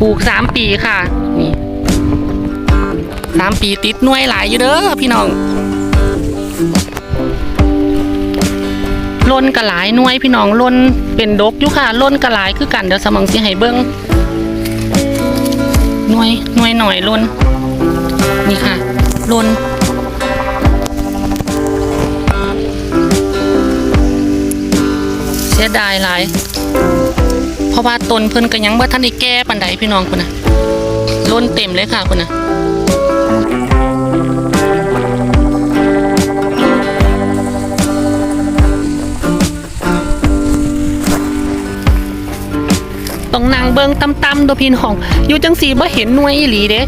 ปลูกสามปีค่ะนี่สามปีติดหน่วยหลายอยู่เด้อพี่น้องล้นกระหลายหน่วยพี่น้องล้นเป็นดกอยู่ค่ะล้นกระหลายคือกันเดี๋ยวสมองสิให้เบิ้งหน่วยหน่วยหน่อยล้นนี่ค่ะล้นเสียดายหลาย ราะว่าต้นเพิ่นก็ยังบ่าทันได้แก้ปานใดพี่น้องพุ่นน่ะล้นเต็มเลยค่ะพุ่นน่ะต้องนั่งเบิงต่ำๆโดยพี่น้องอยู่จังสีบ่เห็นหน่วยอีหลีเด้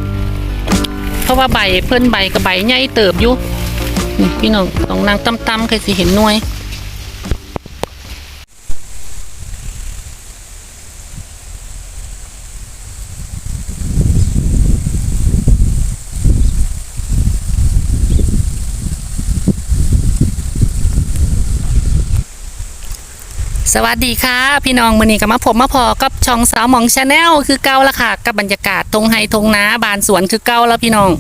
เพราะว่าใบเพิ่นใบกับใบใหญ่เติบอยู่พี่น้องต้องนั่งต่ำๆค่อยสิเห็นหน่วย สวัสดีค่ะ พี่น้องมือนี้ก็มาผมมาพอกับช่องสาวหมองชาแนลคือเก่าละค่ะ กับบรรยากาศทงไฮทงนาบานสวนคือเก่าแล้วพี่น้อง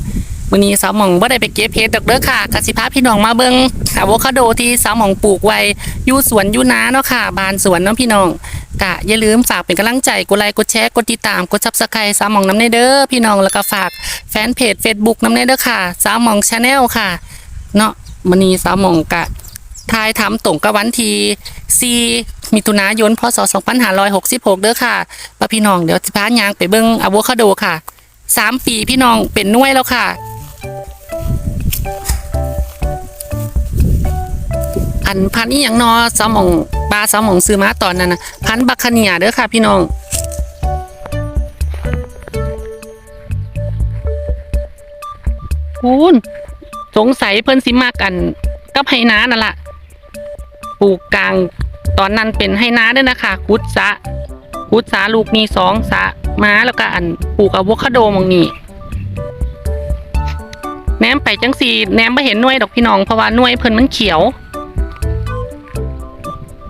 มือนี้สาวหมองบ่ได้ไปเก็บเพชรดอกเด้อค่ะกสิพาพี่น้องมาเบิ่งอะโวคาโดที่สาวหมองปลูกไว้อยู่สวนอยู่นาเนาะค่ะ บานสวนเนาะพี่น้องกะอย่าลืมฝากเป็นกำลังใจกดไลค์กดแชร์กดติดตามกดซับสไครต์สาวหมองน้ำในเด้อพี่น้องแล้วก็ฝากแฟนเพจ Facebook น้ำในเด้อค่ะสาวหมองชาแนลค่ะเนาะมือนี้สาวหมองกะทายทำตรงกับวันที 4มิถุนายนพศ2566เด้อค่ะป้าพี่น้องเดี๋ยวสิพายางไปเบิ่งอะโวคาโดค่ะ 3 ปีพี่น้องเป็นน่วยแล้วค่ะอันพันนี้อหย่างนอสมองปลาสมองซื้อมาตอนนั้นนะพันบัคเนียเด้อค่ะพี่น้องคุณสงสัยเพิ่นสิมากอันกับไฮนานั่นละ ปลูกกลาง ตอนนั้นเป็นไฮนาด้วยนะคะคุดสะคุดสาลูกมีสองสะม้าแล้วก็อันปลูกอะโวคาโดมองนี้แหนมไปจังสีแหนมไม่เห็นหน่วยดอกพี่น้องเพราะว่าหน่วยเพิ่นมันเขียว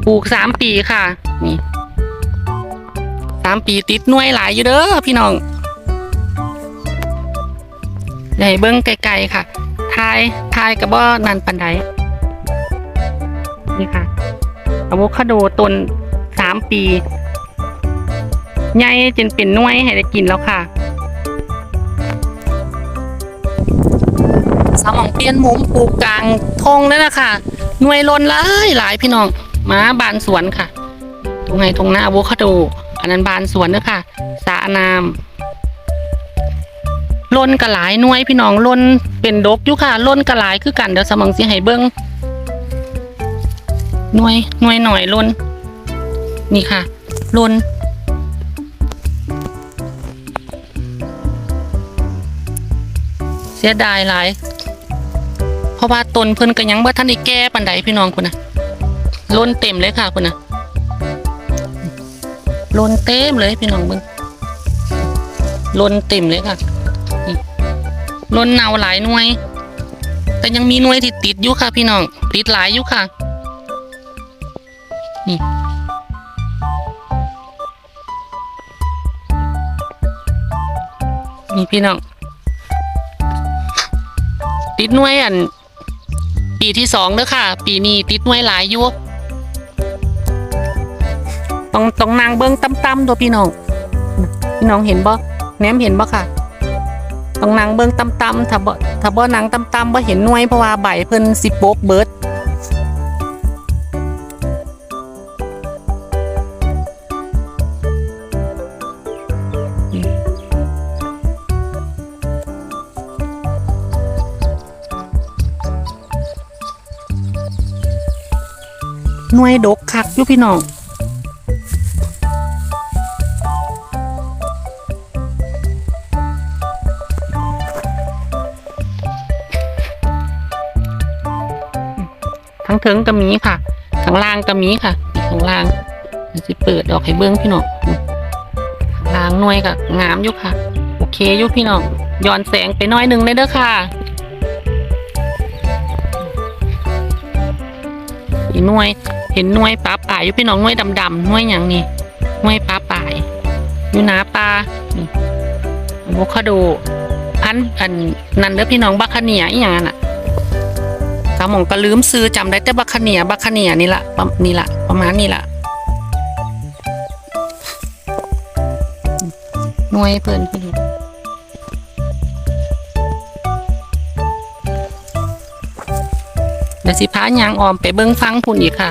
ปลูกสามปีค่ะ นี่สามปีติดหน่วยหลายอยู่เด้อพี่น้องใหญ่เบิ้งไกลๆค่ะทายทายกับบ่นันปันได นี่ค่ะอะโวคาโดต้นสามปีใหญ่จนเป็นน่วยให้ได้กินแล้วค่ะสมองเปลี่ยนมุมปลูกกลางทงนั่นนะค่ะหน่วยล้นหลายหลายพี่น้องมาบานสวนค่ะตรงไหนตรงหน้าอะโวคาโดอันนั้นบานสวนเด้อค่ะสระน้ำล้นกระหลายหน่วยพี่น้องล้นเป็นดกอยู่ค่ะล้นกระหลายคือกันเดี๋ยวสมองสิให้เบิ้ง หน่วยหน่วยหน่อยลนนี่ค่ะลนเสียดายหลาย เพราะว่าตนเพิ่นก็ยังบ่าทันได้แก้ปานใดพี่น้องคุณนะล้นเต็มเลยค่ะคุณนะล้นเต็มเลยพี่น้องเบิ่งล้นเต็มเลยค่ะล้นเนาหลายหน่วย แต่ยังมีหน่วยที่ติดอยู่ค่ะ พี่น้องติดหลายอยู่ค่ะ นี่นี่พี่น้อง ติดหน่วยอัน ปีที่สองเด้อค่ะ ปีนี้ติดหน่วยหลายอยู่ต้องต้องนางเบิ้งตั้มๆตัวพี่น้อง พี่น้องเห็นบ่แหนมเห็นบ่ค่ะต้องนั่งเบิ่งต่ำๆถ้าบ่ถ้าบ่นั่งต่ำๆบ่เห็นหน่วยเพราะว่าใบเพิ่นสิโปกเบิด หน่วยดกคักอยู่พี่น้องทั้งเทิงก็มีค่ะข้างล่างก็มีค่ะข้างล่างเดี๋ยวสิเปิดออกให้เบิ้องพี่น้องข้างล่างหน่วยก็งามอยู่ค่ะ โอเคอยู่พี่น้องย้อนแสงไปน้อยหนึ่งเลยเด้อค่ะอีหน่วย ห็นน่วยปลาป่ายอยู่พี่น้องน่วยดำๆหน่วยอย่างนี้น่วยปลาป่ายอยู่หนาปลาอะโวคาโดพันอันนันเด้อพี่น้องบัคาเนียอีหยังนั่นน่ะสาหมองก็ลืมซื้อจำได้แต่บัคาเนียบัคาเนียนี่ละนี่ละประมาณนี้ละหน่วยเพิ่นพี่น้องเดี๋ยวสิพายางออมไปเบิ้งฟังพุ่นอีกค่ะ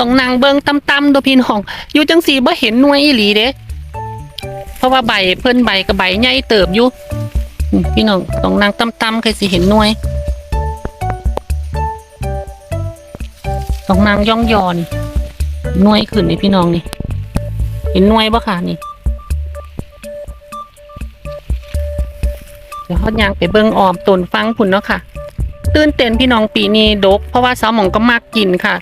ต้องนั่งเบิงต่ำโดพี่น้องอยู่จังสีบ่เห็นหน่วยอีหลีเด้เพราะว่าใบเพิ่นใบกับใบใหญ่เติบอยู่พี่น้องต้องนั่งต่ำใครสิเห็นหน่วยต้องนั่งย่องยอนหน่วยขึ้นนี่พี่น้องนี่ เห็นหน่วยบ่ค่ะนี่เดี๋ยวฮอดยางไปเบิ่งออมตนฟังพุ่นเนาะค่ะ ตื่นเต้นพี่น้องปีนี้ดก เพราะว่าสาวหมองก็มากกินค่ะ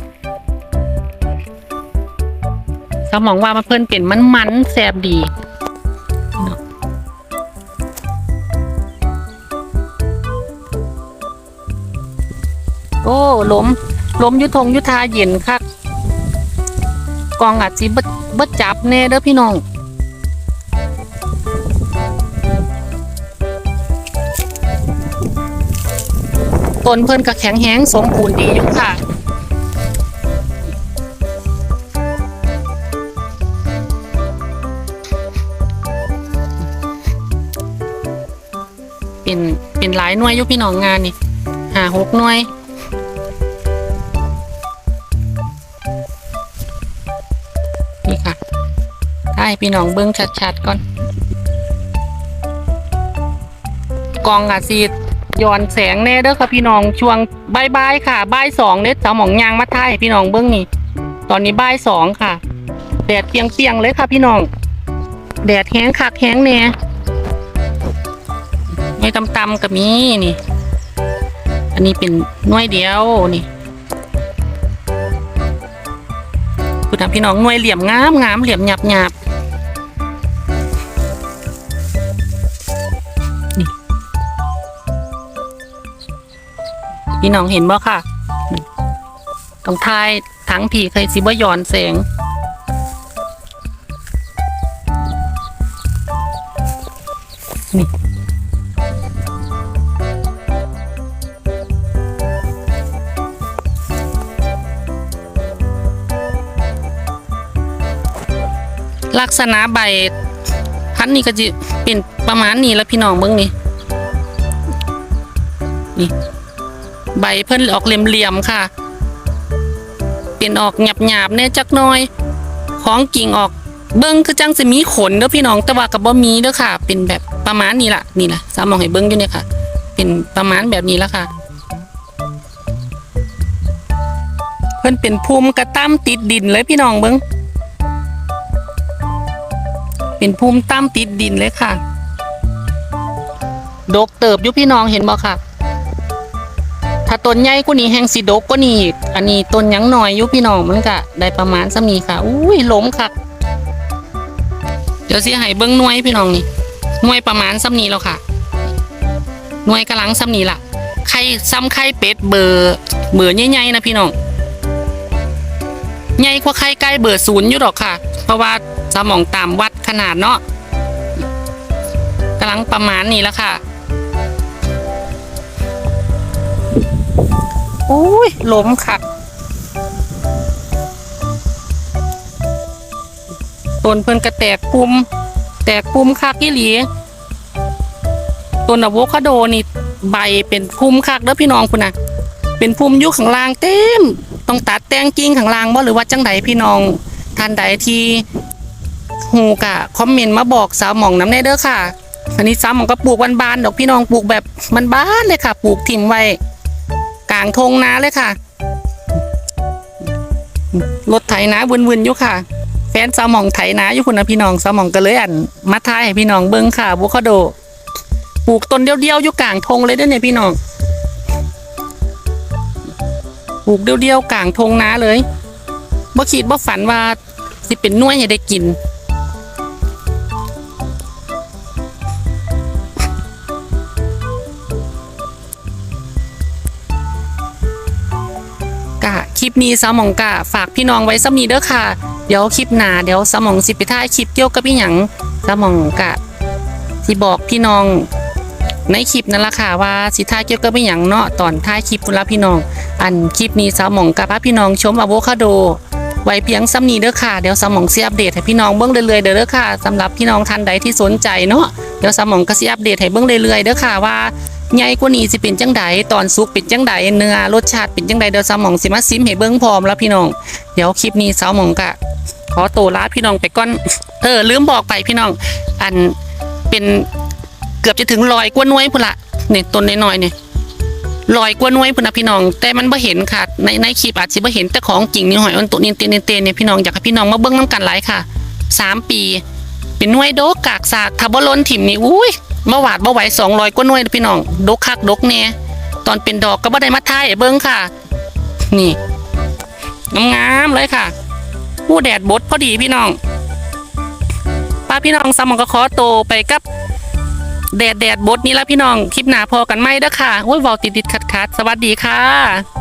สมองว่ามาเพิ่นเป็นมันมันแซ่บดีโอ้ล้มล้มยุทงยุทาเย็นคักกองอาจสิบ่บ่จับแน่เด้อพี่น้องต้นเพิ่นก็แข็งแรงสมบูรณ์ดีอยู่ค่ะายหน่วยอยู่พี่น้องงานนี่หาหกหน่วยนี่ค่ะถ้าให้พี่น้องเบิ้งชัดๆก่อน กองอาซีดย้อนแสงแน่เด้อค่ะพี่น้องช่วงบ่ายๆค่ะบ่ายสองเน็ตสาวหมองยางมาท่ายพี่น้องเบิ้งนี่ตอนนี้บ่ายสองค่ะ แดดเปรียงเลยค่ะพี่น้อง แดดแห้งคักแห้งแน่ วยตำๆก็มีนี่ อันนี้เป็นหน่วยเดียวนี่คุณพี่น้องหน่วยเหลี่ยมงามงามเหลี่ยมหยาบหยาบนี่พี่น้องเห็นบ่ค่ะต้องทายทั้งผีเคยสิบ่ย้อนแสงนี่ ลักษณะใบพันธุ์นี้ก็จะเป็นประมาณนี้แล้วพี่น้องเบิ้งนี่นี่ใบเพิ่นออกเหลี่ยมๆค่ะ เป็นออกหยาบๆแน่จักน้อย ของกิ่งออกเบิ้งคือจังสิมีขนเด้อพี่น้องแต่ว่ากับบ่มีเด้อค่ะ เป็นแบบประมาณนี้ล่ะนี่ล่ะสามองให้เบิ้งอยู่เนี่ยค่ะ เป็นประมาณแบบนี้แล้วค่ะ เพิ่นเป็นภูมิกระตั้มติดดินเลยพี่น้องเบิ้ง เป็นภูมิตั้มติดดินเลยค่ะ ดกเติบยู่พี่น้องเห็นบ่ค่ะ ถ้าต้นใหญ่กว่านี้แห้งสิดกกว่านี้อีก อันนี้ต้นยังหน่อยยู่พี่น้องมันก็ได้ประมาณสักนี้ค่ะ อุ้ยล้มค่ะ เดี๋ยวสิให้เบิ้งหน่วยพี่น้องนี่หน่วยประมาณซ้ำนี้แล้วค่ะหน่วยกำลังซ้ำนี้ล่ะไข่ซ้ำไข่เป็ดเบอร์เบอร์ใหญ่ๆนะพี่น้องใหญ่กว่าไข่ไก่เบอร์ศูนย์อยู่หรอกค่ะ เพราะว่า สมองตามวัดขนาดเนาะกำลังประมาณนี้แล้วค่ะโอ้ยล้มค่ะต้นเพิ่นกระแตกปุ่มแตกปุ่มคักอีหลีต้นอะโวคาโดนี่ใบเป็นพุ่มคักเด้อพี่น้องคุณน่ะเป็นพุ่มอยุคข้างล่างเต็ม ต้องตัดแต่งกิ่งข้างล่างบ่หรือว่าจังใดพี่น้องท่านใดที่ หูกะคอมเมนต์มาบอกสาวหม่องน้ำแน่เด้อค่ะ อันนี้สาวหม่องก็ปลูกบานๆดอกพี่น้องปลูกแบบบานๆเลยค่ะ ปลูกถิ่มไว้กลางทงนาเลยค่ะรถไถนาวนๆอยู่ค่ะ แฟนสาวหม่องไถนาอยู่คุณนะพี่น้องสาวหม่องก็เลยอันมาทายให้พี่น้องเบิ้งค่ะบุคโดปลูกต้นเดียวๆอยู่กลางทงเลยเด้อเนี่ยพี่น้องปลูกเดียวๆกลางทงนาเลยบ่คิดบ่ฝันว่าสิเป็นน่วยให้ได้กิน คลิปนี้สาวหมองกะฝากพี่น้องไว้ซ้ำนี้เด้อค่ะ เดี๋ยวคลิปหน้าเดี๋ยวสมองสิไปถ่ายคลิปเกี่ยวกับอีหยังสมองกะสิบอกพี่น้องในคลิปนั่นละค่ะว่าสิถ่ายเกี่ยวกับอีหยังเนาะตอนถ่ายคลิปพุ่นละพี่น้อง อันคลิปนี้สมองกับพาพี่น้องชมอะโวคาโด ไว้เพียงซ้ำนี้เด้อค่ะเดี๋ยวสมองเสิอัปเดตให้พี่น้องเบิ่งเรื่อยๆเด้อค่ะสำหรับพี่น้องท่านใดที่สนใจเนาะเดี๋ยวสมองก็เสิอัปเดตให้เบิ่งเรื่อยๆเด้อค่ะว่า ใหญ่กว่านี้สิเป็นจังใดตอนสุกเป็นจังใดเนื้อรสชาติเป็นจังใดเดี๋ยวสมองสิมาซิมให้เบิ่งพร้อมแล้วพี่น้อง เดี๋ยวคลิปนี้สมองก็ขอตัวลาพี่น้องไปก่อน เออลืมบอกไปพี่น้อง อันเป็นเกือบจะถึงลอยกว่าน่วยพุ่นละเนี่ยต้นน้อยๆเนี่ยลอยกว่าน่วยพุ่นนะพี่น้อง แต่มันบ่เห็นค่ะ ในในคลิปอาจสิบ่เห็นแต่ของจริงนี่หอยอันตัวนี้เตนเตนเนี่ยพี่น้องอยากให้พี่น้องมาเบิ่งน้ำกันหลายค่ะสามปี เป็นน่วยโดกกากสากถ้าบ่ล้นถิ่มนี่อุ้ย บ่หวาดบ่ไหว200กว่าหน่วยพี่น้อง ดกคักดกแน่ตอนเป็นดอกก็บ่ได้มาถ่ายเบิ่งค่ะ นี่งามๆเลยค่ะผู้แดดบดพอดีพี่น้องป้าพี่น้องสมองก็ขอโตไปกับแดดแดดบดนี้ละพี่น้อง คลิปหนาพอกันไหมเด้อค่ะโอ้ยเวาติดติดขัดขัดสวัสดีค่ะ